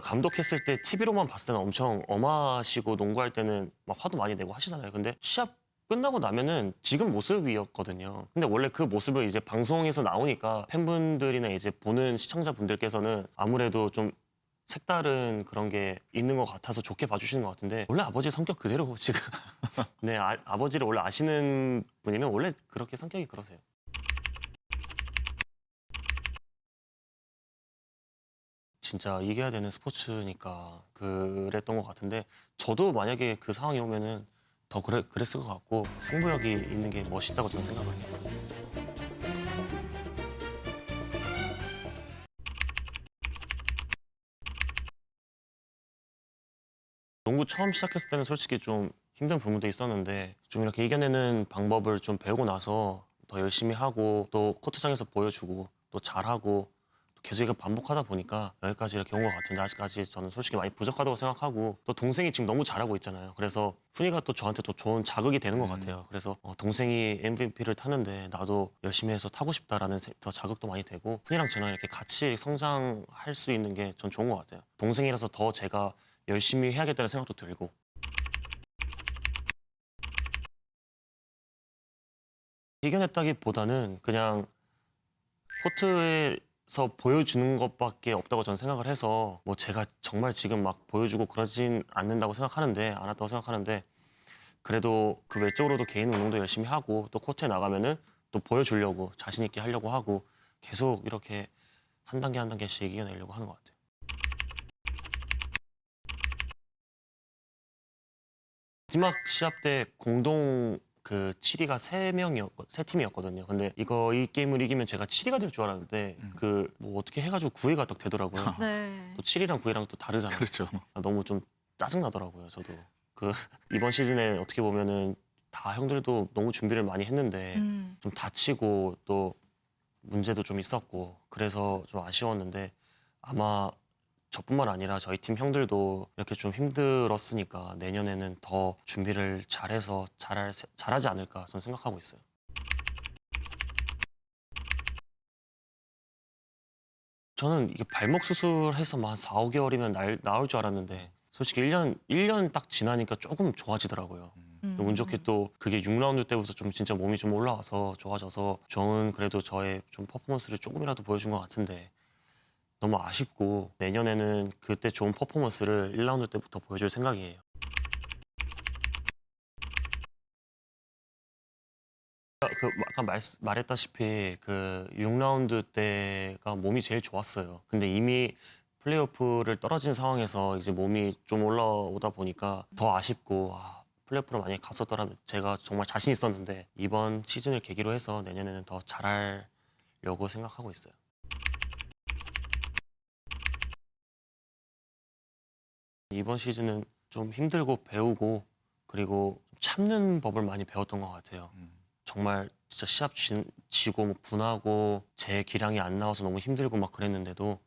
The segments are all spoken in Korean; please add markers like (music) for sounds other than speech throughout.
감독했을 때 TV로만 봤을 때는 엄청 엄하시고 농구할 때는 막 화도 많이 내고 하시잖아요. 근데 시합 끝나고 나면은 지금 모습이었거든요. 근데 원래 그 모습을 이제 방송에서 나오니까 팬분들이나 이제 보는 시청자분들께서는 아무래도 좀 색다른 그런 게 있는 것 같아서 좋게 봐주시는 것 같은데 원래 아버지 성격 그대로 지금 (laughs) 네 아, 아버지를 원래 아시는 분이면 원래 그렇게 성격이 그러세요. 진짜 이겨야 되는 스포츠니까 그랬던 것 같은데 저도 만약에 그 상황이 오면은 더 그래, 그랬을 것 같고 승부욕이 있는 게 멋있다고 저는 생각을 해요. 농구 처음 시작했을 때는 솔직히 좀 힘든 부분도 있었는데 좀 이렇게 이겨내는 방법을 좀 배우고 나서 더 열심히 하고 또 코트장에서 보여주고 또 잘하고 또 계속 이걸 반복하다 보니까 여기까지 이렇게 온 것 같은데 아직까지 저는 솔직히 많이 부족하다고 생각하고 또 동생이 지금 너무 잘하고 있잖아요. 그래서 훈이가 또 저한테 또 좋은 자극이 되는 것 같아요. 그래서 어, 동생이 MVP를 타는데 나도 열심히 해서 타고 싶다라는 세- 더 자극도 많이 되고 훈이랑 저랑 이렇게 같이 성장할 수 있는 게 전 좋은 것 같아요. 동생이라서 더 제가 열심히 해야겠다는 생각도 들고 이겨냈다기보다는 그냥 코트에 서 보여주는 것밖에 없다고 저는 생각을 해서 뭐 제가 정말 지금 막 보여주고 그러진 않는다고 생각하는데 않았다고 생각하는데 그래도 그 외적으로도 개인 운동도 열심히 하고 또 코트에 나가면은 또 보여주려고 자신 있게 하려고 하고 계속 이렇게 한 단계 한 단계씩 이겨내려고 하는 것 같아요. 마지막 시합 때 공동 그 7위가 세 명이었고 세 팀이었거든요. 근데 이거 이 게임을 이기면 제가 7위가 될 줄 알았는데 그 뭐 어떻게 해가지고 9위가 딱 되더라고요. (laughs) 네. 또 7위랑 9위랑 또 다르잖아요. 그렇죠. 아, 너무 좀 짜증 나더라고요. 저도 그 (laughs) 이번 시즌에 어떻게 보면은 다 형들도 너무 준비를 많이 했는데 음. 좀 다치고 또 문제도 좀 있었고 그래서 좀 아쉬웠는데 아마 저뿐만 아니라 저희 팀 형들도 이렇게 좀 힘들었으니까 내년에는 더 준비를 잘해서 잘할, 세- 잘하지 않을까 저는 생각하고 있어요. 저는 이게 발목 수술해서 한 4, 5개월이면 날, 나올 줄 알았는데 솔직히 1년, 1년 딱 지나니까 조금 좋아지더라고요. 음. 운 좋게 또 그게 6라운드 때부터 좀 진짜 몸이 좀 올라와서 좋아져서 저는 그래도 저의 좀 퍼포먼스를 조금이라도 보여준 것 같은데 너무 아쉽고 내년에는 그때 좋은 퍼포먼스를 1라운드 때부터 보여줄 생각이에요. 그 아까 말, 말했다시피 그 6라운드 때가 몸이 제일 좋았어요. 근데 이미 플레이오프를 떨어진 상황에서 이제 몸이 좀 올라오다 보니까 더 아쉽고 아, 플레이오프로 만약에 갔었더라면 제가 정말 자신 있었는데 이번 시즌을 계기로 해서 내년에는 더 잘하려고 생각하고 있어요. 이번 시즌은 좀 힘들고 배우고 그리고 참는 법을 많이 배웠던 것 같아요. 정말 진짜 시합 지, 지고 뭐 분하고 제 기량이 안 나와서 너무 힘들고 막 그랬는데도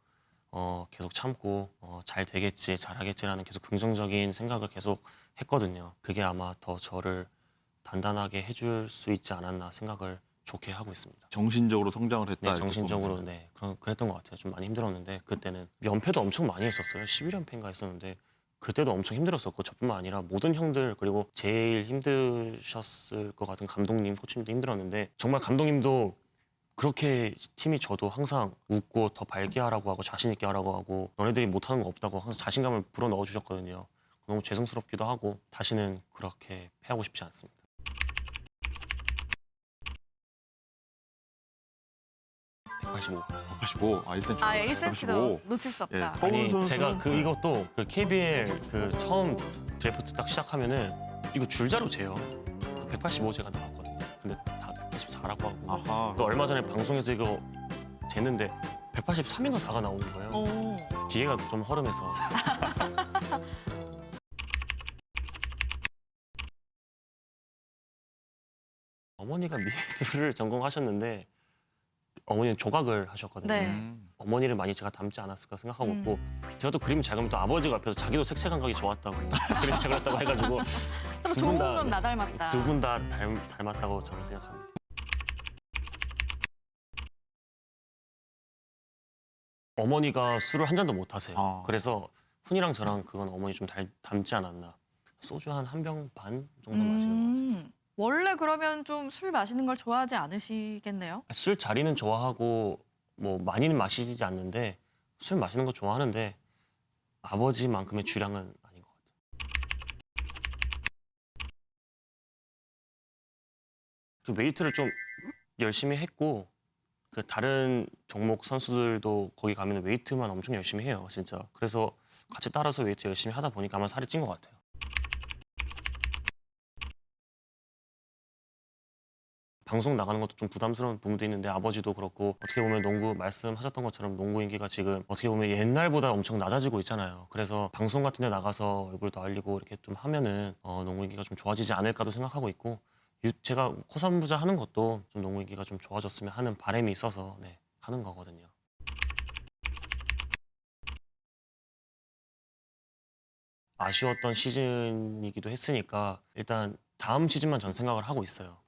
어, 계속 참고 어, 잘 되겠지, 잘하겠지라는 계속 긍정적인 생각을 계속 했거든요. 그게 아마 더 저를 단단하게 해줄 수 있지 않았나 생각을 좋게 하고 있습니다. 정신적으로 성장을 했다. 네, 이렇게 정신적으로 보면 네 그런 그랬던 것 같아요. 좀 많이 힘들었는데 그때는 연패도 엄청 많이 했었어요. 11연패인가 했었는데 그때도 엄청 힘들었었고 저뿐만 아니라 모든 형들 그리고 제일 힘드셨을 것 같은 감독님, 코치님도 힘들었는데 정말 감독님도 그렇게 팀이 저도 항상 웃고 더 밝게 하라고 하고 자신 있게 하라고 하고 너네들이 못하는 거 없다고 항상 자신감을 불어 넣어 주셨거든요. 너무 죄송스럽기도 하고 다시는 그렇게 패하고 싶지 않습니다. (185) 185. 아, 1cm. 아, 1cm도 놓칠 수 예, 없다. 서울 아니 선수는 제가 그 이것도 그 KBL 그 처음 드래프트 딱 시작하면은 이거 줄자로 재요. 185 제가 나왔거든요. 근데 다 184라고 하고 아하. 또 얼마 전에 방송에서 이거 재는데 183인가 4가 나오는 거예요. 오. 기계가 좀 허름해서. (laughs) 어머니가 미술을 전공하셨는데 어머니는 조각을 하셨거든요. 네. 음. 어머니를 많이 제가 닮지 않았을까 생각하고 음. 있고 제가 또 그림 잘 그리면 또 아버지가 옆에서 자기도 색채 감각이 좋았다고 (laughs) 그림 잘 그렸다고 해가지고 참 두 좋은 분 다- 건나 닮았다. 두 분 다 닮았다고 저는 생각합니다. 어머니가 술을 한 잔도 못 하세요. 아. 그래서 훈이랑 저랑 그건 어머니 좀 닮, 닮지 않았나. 소주 한 한 병 반 정도 마시는 것 같아요. 음, 원래 그러면 좀 술 마시는 걸 좋아하지 않으시겠네요? 술 자리는 좋아하고 뭐 많이는 마시지 않는데 술 마시는 거 좋아하는데 아버지만큼의 주량은 아닌 것 같아요. 그 웨이트를 좀 열심히 했고 그 다른 종목 선수들도 거기 가면 웨이트만 엄청 열심히 해요, 진짜. 그래서 같이 따라서 웨이트 열심히 하다 보니까 아마 살이 찐 것 같아요. 방송 나가는 것도 좀 부담스러운 부분도 있는데 아버지도 그렇고 어떻게 보면 농구 말씀하셨던 것처럼 농구 인기가 지금 어떻게 보면 옛날보다 엄청 낮아지고 있잖아요. 그래서 방송 같은 데 나가서 얼굴도 알리고 이렇게 좀 하면은 어, 농구 인기가 좀 좋아지지 않을까도 생각하고 있고 유- 제가 코삼부자 하는 것도 좀 농구 인기가 좀 좋아졌으면 하는 바람이 있어서 네, 하는 거거든요. 아쉬웠던 시즌이기도 했으니까 일단 다음 시즌만 전 생각을 하고 있어요.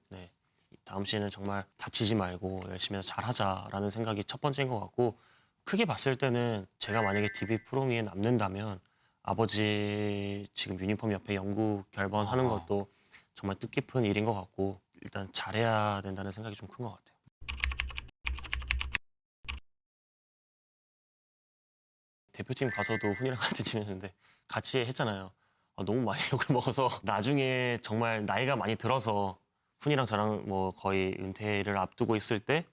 네. 다음 시즌은 정말 다치지 말고 열심히 해서 잘하자라는 생각이 첫 번째인 것 같고 크게 봤을 때는 제가 만약에 DB 프로미에 남는다면 아버지 지금 유니폼 옆에 연구 결번하는 아. 것도 정말 뜻깊은 일인 것 같고 일단 잘해야 된다는 생각이 좀 큰 것 같아요. 대표팀 가서도 훈이랑 같이 지냈는데 같이 했잖아요. 아, 너무 많이 (laughs) 욕을 먹어서 나중에 정말 나이가 많이 들어서 훈이랑 저랑 뭐 거의 은퇴를 앞두고 있을 때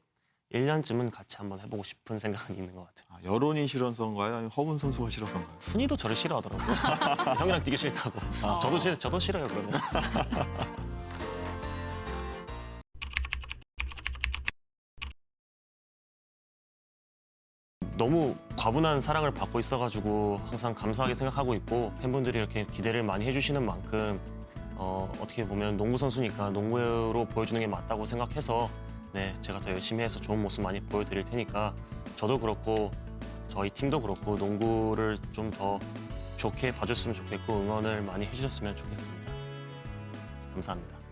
1년쯤은 같이 한번 해보고 싶은 생각은 있는 것 같아요. 아, 여론이 싫어서인가요? 아니면 허분 선수가 싫어서인가요? 훈이도 저를 싫어하더라고요. (laughs) 형이랑 뛰기 싫다고. 저도 싫, 저도 싫어요 그러면. (laughs) 너무 과분한 사랑을 받고 있어가지고 항상 감사하게 생각하고 있고 팬분들이 이렇게 기대를 많이 해주시는 만큼 어, 어떻게 보면 농구 선수니까 농구로 보여주는 게 맞다고 생각해서 네 제가 더 열심히 해서 좋은 모습 많이 보여드릴 테니까 저도 그렇고 저희 팀도 그렇고 농구를 좀 더 좋게 봐줬으면 좋겠고 응원을 많이 해주셨으면 좋겠습니다. 감사합니다.